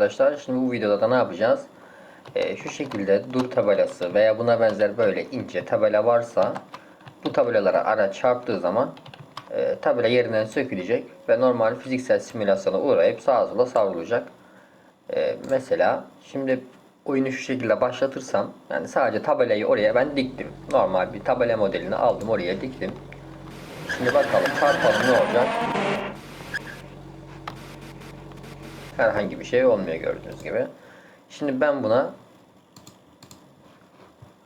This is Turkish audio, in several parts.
Arkadaşlar. Şimdi bu videoda da ne yapacağız? Ee, şu şekilde dur tabelası veya buna benzer böyle ince tabela varsa bu tabelalara ara çarptığı zaman e, tabela yerinden sökülecek ve normal fiziksel simülasyona uğrayıp sağa sola savrulacak. Ee, mesela şimdi oyunu şu şekilde başlatırsam yani sadece tabelayı oraya ben diktim. Normal bir tabela modelini aldım oraya diktim. Şimdi bakalım çarpalım ne olacak? Herhangi bir şey olmuyor gördüğünüz gibi. Şimdi ben buna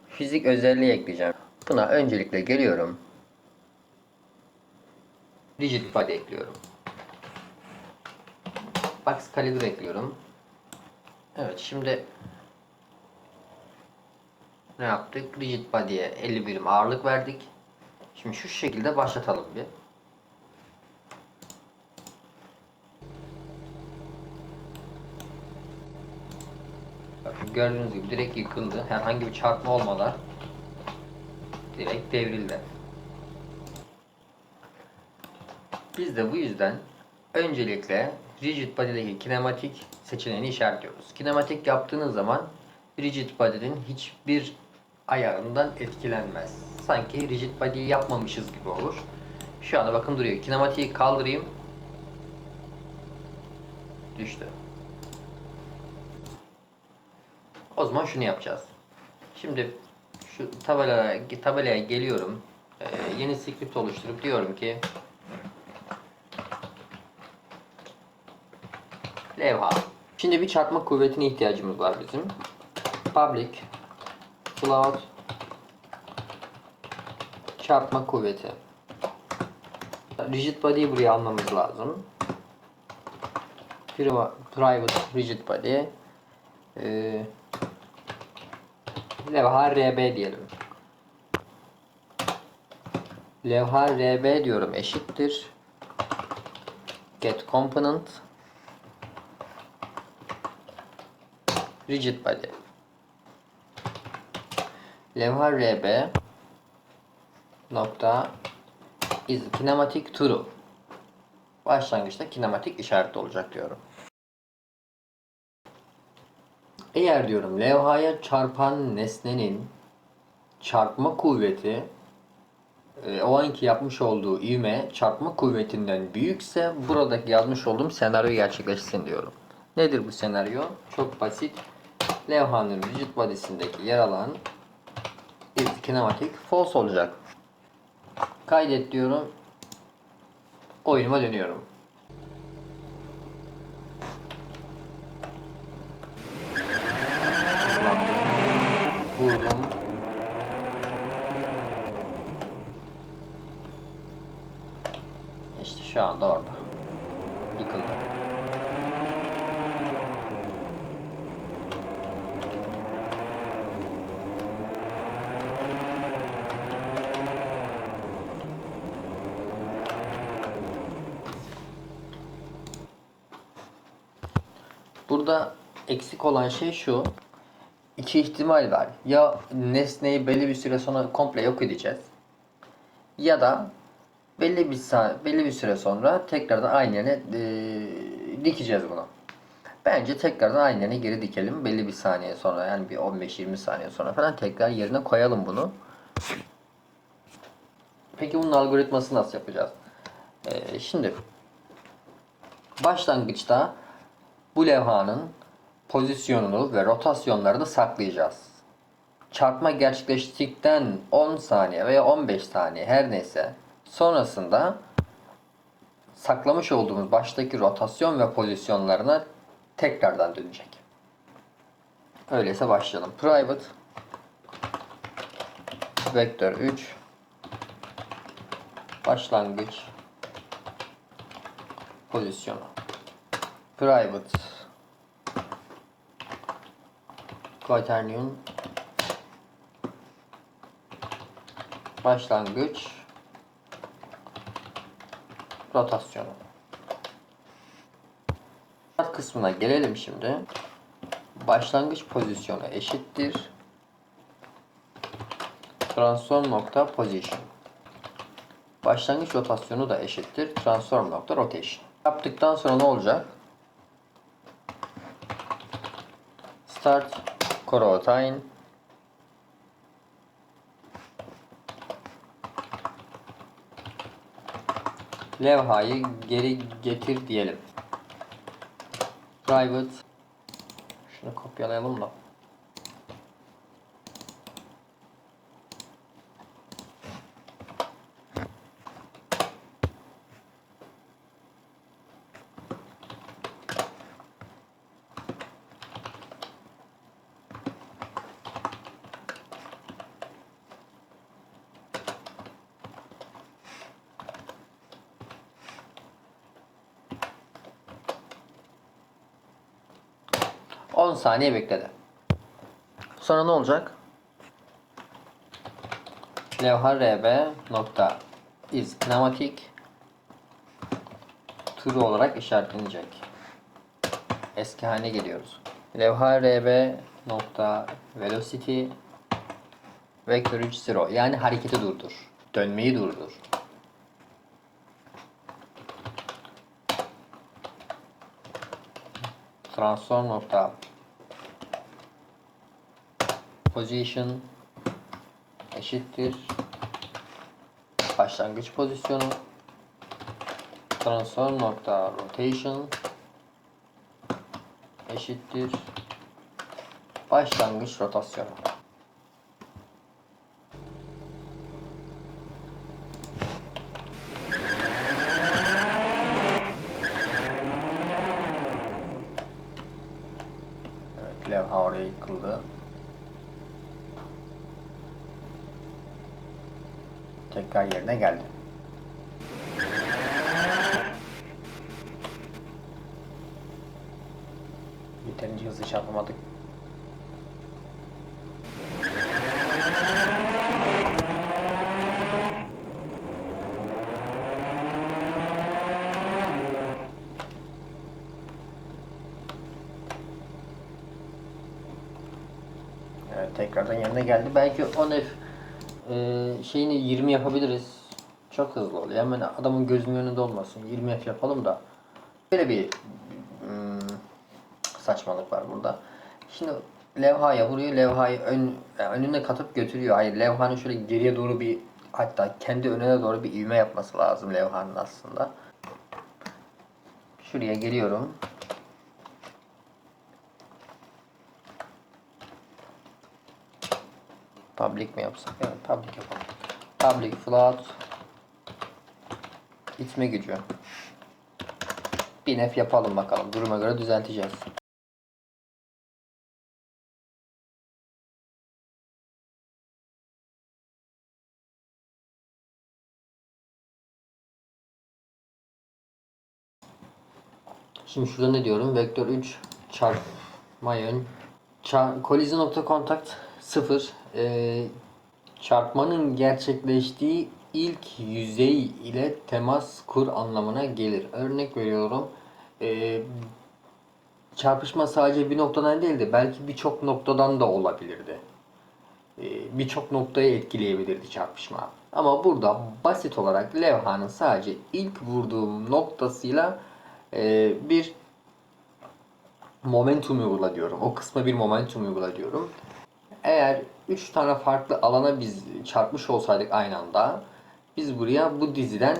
fizik özelliği ekleyeceğim. Buna öncelikle geliyorum. Rigid body ekliyorum. Box caliber ekliyorum. Evet şimdi ne yaptık? Rigid body'ye 50 birim ağırlık verdik. Şimdi şu şekilde başlatalım bir. Bakın gördüğünüz gibi direkt yıkıldı. Herhangi bir çarpma olmadan direkt devrildi. Biz de bu yüzden öncelikle rigid body'deki kinematik seçeneğini işaretliyoruz. Kinematik yaptığınız zaman rigid body'nin hiçbir ayarından etkilenmez. Sanki rigid body'yi yapmamışız gibi olur. Şu anda bakın duruyor. Kinematiği kaldırayım. Düştü. O zaman şunu yapacağız. Şimdi şu tabelaya, tabelaya geliyorum. Ee, yeni script oluşturup diyorum ki levha. Şimdi bir çarpma kuvvetine ihtiyacımız var bizim. Public float çarpma kuvveti. Rigid body'yi buraya almamız lazım. Priva- Private rigid body. Ee, levha RB diyelim. Levha RB diyorum eşittir. Get component rigid body. Levha RB nokta is kinematic true. Başlangıçta kinematik işareti olacak diyorum. Eğer diyorum levhaya çarpan nesnenin çarpma kuvveti e, o anki yapmış olduğu ivme çarpma kuvvetinden büyükse buradaki yazmış olduğum senaryo gerçekleşsin diyorum. Nedir bu senaryo? Çok basit. Levhanın rigid body'sindeki yer alan is kinematic false olacak. Kaydet diyorum. Oyunuma dönüyorum. Şu anda orada. Yıkıldı. Burada eksik olan şey şu. İki ihtimal var. Ya nesneyi belli bir süre sonra komple yok edeceğiz. Ya da belli bir sa- belli bir süre sonra tekrardan aynı yerine eee, dikeceğiz bunu. Bence tekrardan aynı yerine geri dikelim. Belli bir saniye sonra yani bir 15-20 saniye sonra falan tekrar yerine koyalım bunu. Peki bunun algoritması nasıl yapacağız? Eee, şimdi başlangıçta bu levhanın pozisyonunu ve rotasyonlarını saklayacağız. Çarpma gerçekleştikten 10 saniye veya 15 saniye her neyse sonrasında saklamış olduğumuz baştaki rotasyon ve pozisyonlarına tekrardan dönecek. Öyleyse başlayalım. Private vektör 3 başlangıç pozisyonu private quaternion başlangıç rotasyonu Alt kısmına gelelim şimdi. Başlangıç pozisyonu eşittir. Transform nokta position. Başlangıç rotasyonu da eşittir. Transform nokta rotation. Yaptıktan sonra ne olacak? Start coroutine levhayı geri getir diyelim. Private şunu kopyalayalım da. On saniye bekledi. Sonra ne olacak? Levha RB nokta is pneumatic true olarak işaretlenecek. Eski haline geliyoruz. Levha RB nokta velocity vector 3 zero yani hareketi durdur. Dönmeyi durdur. transform nokta position eşittir. Başlangıç pozisyonu. Transform nokta rotation eşittir. Başlangıç rotasyonu. Evet, levha oraya yıkıldı. Tekrar yerine geldi. Yeterince hızlı çarpamadık. Evet, tekrardan yerine geldi. Belki 10F e, şeyini 20 yapabiliriz. Çok hızlı oluyor. Hemen adamın gözünün önünde olmasın. 20 F yapalım da. Böyle bir hmm, saçmalık var burada. Şimdi levhaya vuruyor. Levhayı ön, yani önüne katıp götürüyor. Hayır levhanın şöyle geriye doğru bir hatta kendi önüne doğru bir ivme yapması lazım levhanın aslında. Şuraya geliyorum. Public mi yapsak? Evet, public yapalım. Public float itme gücü. Bir nef yapalım bakalım. Duruma göre düzelteceğiz. Şimdi şurada ne diyorum? Vektör 3 çarpma yön. Çar kolizyon nokta kontakt 0. Ee, çarpmanın gerçekleştiği ilk yüzey ile temas kur anlamına gelir. Örnek veriyorum. Ee, çarpışma sadece bir noktadan değil de belki birçok noktadan da olabilirdi. Ee, birçok noktayı etkileyebilirdi çarpışma. Ama burada basit olarak levhanın sadece ilk vurduğum noktasıyla e, bir momentum uygula diyorum. O kısma bir momentum uygula diyorum. Eğer 3 tane farklı alana biz çarpmış olsaydık aynı anda biz buraya bu diziden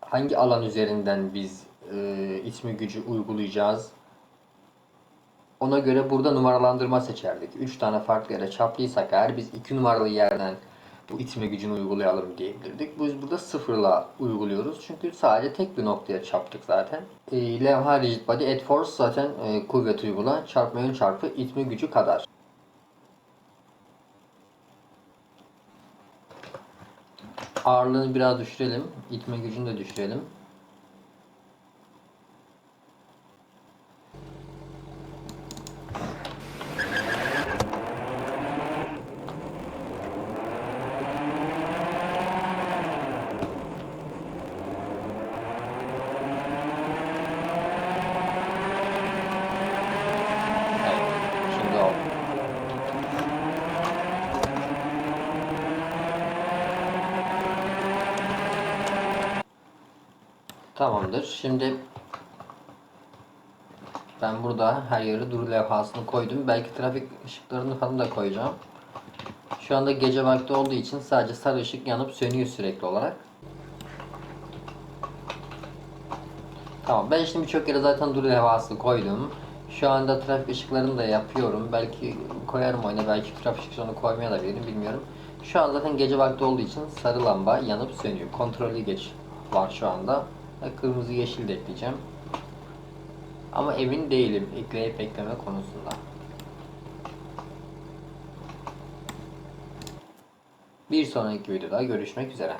hangi alan üzerinden biz e, itme gücü uygulayacağız ona göre burada numaralandırma seçerdik. 3 tane farklı yere çarptıysak eğer biz 2 numaralı yerden bu itme gücünü uygulayalım diyebilirdik. Biz burada sıfırla uyguluyoruz. Çünkü sadece tek bir noktaya çarptık zaten. E, levha rigid body force zaten e, kuvvet uygula. Çarpma yön çarpı itme gücü kadar. Ağırlığını biraz düşürelim. İtme gücünü de düşürelim. Evet, şimdi oldu. Tamamdır. Şimdi Ben burada her yere dur levhasını koydum. Belki trafik ışıklarını falan da koyacağım. Şu anda gece vakti olduğu için sadece sarı ışık yanıp sönüyor sürekli olarak. Tamam ben şimdi birçok yere zaten dur levhası koydum. Şu anda trafik ışıklarını da yapıyorum. Belki koyarım oyuna belki trafik ışıklarını koymaya da bilirim bilmiyorum. Şu an zaten gece vakti olduğu için sarı lamba yanıp sönüyor. Kontrollü geç var şu anda. Kırmızı yeşil de ekleyeceğim. Ama emin değilim ekleyip ekleme konusunda. Bir sonraki videoda görüşmek üzere.